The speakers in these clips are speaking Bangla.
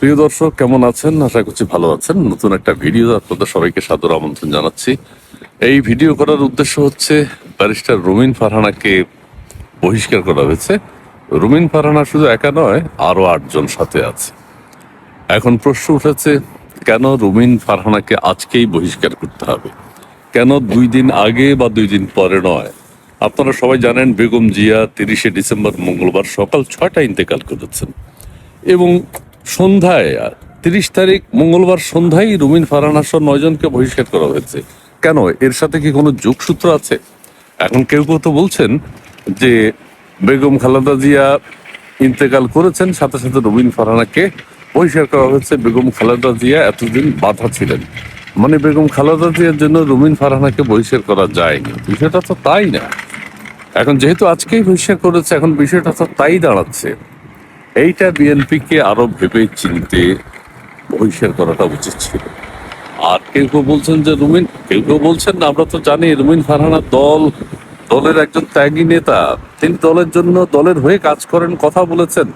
প্রিয় দর্শক, কেমন আছেন? আশা করছি ভালো আছেন। নতুন একটা ভিডিও আপনাদের সবাইকে সাদর আমন্ত্রণ জানাচ্ছি। এই ভিডিও করার উদ্দেশ্য হচ্ছে, ব্যারিস্টার রুমিন ফারহানাকে বহিষ্কার করা হয়েছে। রুমিন ফারহানা শুধু একা নয়, আরও আটজন সাথে আছে। এখন প্রশ্ন উঠেছে, কেন রুমিন ফারহানাকে আজকেই বহিষ্কার করতে হবে? কেন দুই দিন আগে বা দুই দিন পরে নয়? আপনারা সবাই জানেন, বেগম জিয়া তিরিশে ডিসেম্বর মঙ্গলবার সকাল ছয়টা ইন্তেকাল করেছেন। এবং সন্ধ্যায় তিরিশ তারিখ মঙ্গলবার সন্ধ্যায় রুমিন ফারহানা সহ নয়জনকে বহিষ্কার করা হয়েছে। কেন? এর সাথে কি কোনো যোগসূত্র আছে? এখন কেউ কেউ তো বলছেন যে বেগম খালেদা জিয়া ইন্তেকাল করেছেন, সাথে সাথে রুমিন ফারহানাকে বহিষ্কার করা হয়েছে। বেগম খালেদা জিয়া এতদিন বাধা ছিলেন। মানে বেগম খালেদা জিয়ার জন্য রুমিন ফারহানাকে বহিষ্কার করা যায়নি। বিষয়টা তো তাই না। এখন যেহেতু আজকেই বহিষ্কার করেছে, এখন বিষয়টা তো তাই দাঁড়াচ্ছে। এইটা বিএনপিকে আরও ভেবে চিনতে বহিষ্কার করাটা উচিত ছিল। আর কেউ কেউ বলছেন যে রুমিন, কেউ কেউ বলছেন না, আমরা তো জানি রুমিন ফারহানা দল, দলের একজন ত্যাগী নেতা। তিনি দলের জন্য দলের হয়ে কাজ করেন, কথা বলেছেন,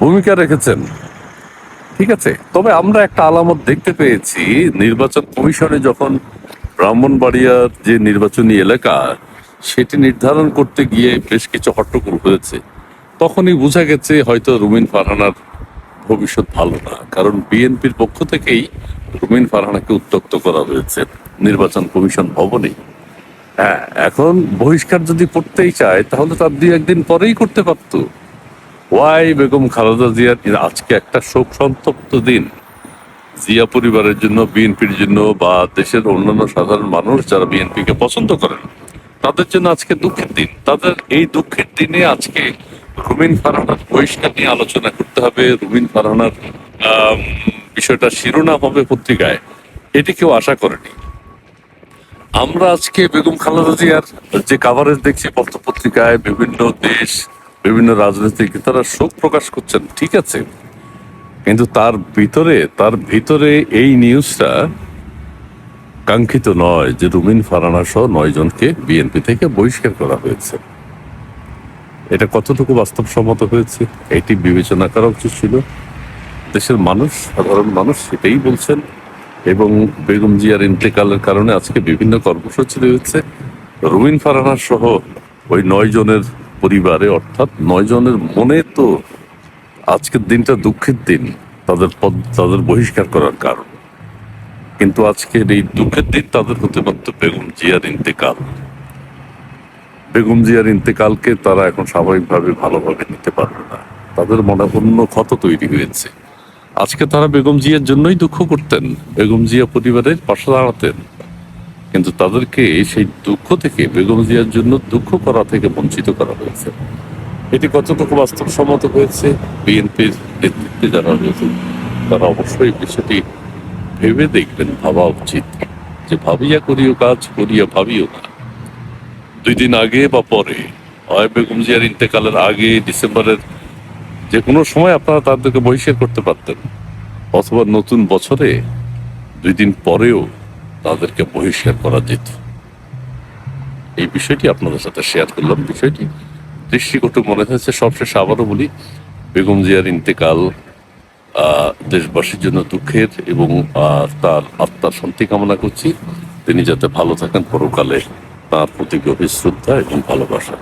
ভূমিকা রেখেছেন। ঠিক আছে? তবে আমরা একটা আলামত দেখতে পেয়েছি, নির্বাচন কমিশনে যখন ব্রাহ্মণবাড়িয়ার যে নির্বাচনী এলাকা, সেটি নির্ধারণ করতে গিয়ে বেশ কিছু হট্টগোল হয়েছে। তখনই বোঝা গেছে হয়তো রুমিন ফারহানার ভবিষ্যৎ ভালো না, কারণ বিএনপির পক্ষ থেকেই রুমিন ফারহানাকে উত্তক্ত করা হয়েছে নির্বাচন কমিশন ভবনে। হ্যাঁ এখন বহিষ্কার যদি করতেই চায়, তাহলে তার দুই একদিন পরেই করতে পারতো। ওয়াই বেগম খালেদা জিয়ার আজকে একটা শোক সন্তপ্ত দিন। জিয়া পরিবারের জন্য, বিএনপির জন্য বা দেশের অন্যান্য সাধারণ মানুষ যারা বিএনপিকে পছন্দ করেন, তাদের জন্য আজকে দুঃখের দিন। তাদের এই দুঃখের দিনে আজকে রুমিন ফারহানার বহিষ্কার নিয়ে আলোচনা করতে হবে। রুমিন ফারহানার বিষয়টা শিরোনাম হবে পত্রিকায়। এটি কেউ আশা করেনি। আমরা আজকে বেগম খালেদা জিয়ার যে কাভারেজ দেখছি পত্রপত্রিকায়, বিভিন্ন দেশ, বিভিন্ন রাজনৈতিক তারা শোক প্রকাশ করছেন, ঠিক আছে। কিন্তু তার ভিতরে তার ভিতরে এই নিউজটা কাঙ্ক্ষিত নয় যে রুমিন ফারানা সহ নয় জনকে বিএনপি থেকে বহিষ্কার করা হয়েছে। এটা কতটুকু বাস্তবসম্মত হয়েছে, এটি বিবেচনা করা উচিত ছিল, দেশের মানুষ, সাধারণ মানুষ সেটাই বলছেন, এবং বেগম জিয়ার ইন্তেকালের কারণে আজকে বিভিন্ন কর্মসূচি রয়েছে। রুমিন ফারানা সহ ওই নয় জনের পরিবারে, অর্থাৎ নয় জনের মনে তো আজকের দিনটা দুঃখের দিন, তাদের পদ, তাদের বহিষ্কার করার কারণ। কিন্তু আজকের এই দুঃখের দিন তাদের হতে পারত বেগম জিয়ার ইন্তেকাল। বেগম জিয়ার ইন্তেকালকে তারা এখন স্বাভাবিকভাবে ভালোভাবে নিতে পারবে না। তাদের মনে অন্য ক্ষত তৈরি হয়েছে। আজকে তারা বেগম জিয়ার জন্যই দুঃখ করতেন, বেগম জিয়া পরিবারের পাশে দাঁড়াতেন। কিন্তু তাদেরকে সেই দুঃখ থেকে, বেগম জিয়ার জন্য দুঃখ করা থেকে বঞ্চিত করা হয়েছে। এটি কতটুকু বাস্তবসম্মত হয়েছে, বিএনপির নেতৃত্বে যারা রয়েছে তারা অবশ্যই বিষয়টি ভেবে দেখবেন, ভাবা উচিত। যে ভাবিয়া করিও কাজ, করিয়া ভাবিও না। দুই দিন আগে বা পরে। হয় বেগম জিয়ার ইন্তেকালের আগে, ডিসেম্বরের যে কোনো সময় আপনারা তাদেরকে বহিষ্কার করতে পারতেন। অথবা নতুন বছরে দুই দিন পরেও তাদেরকে বহিষ্কার করা যেত। এই বিষয়টি আপনাদের সাথে শেয়ার করলাম। বিষয়টি দৃষ্টিকটু মনে হয়েছে। সবশেষে আবারও বলি, বেগম জিয়ার ইন্তেকাল দেশবাসীর জন্য দুঃখের এবং তার আত্মার শান্তি কামনা করছি। তিনি যাতে ভালো থাকেন, পরকালে তার প্রতি গভীর শ্রদ্ধা এবং ভালোবাসা।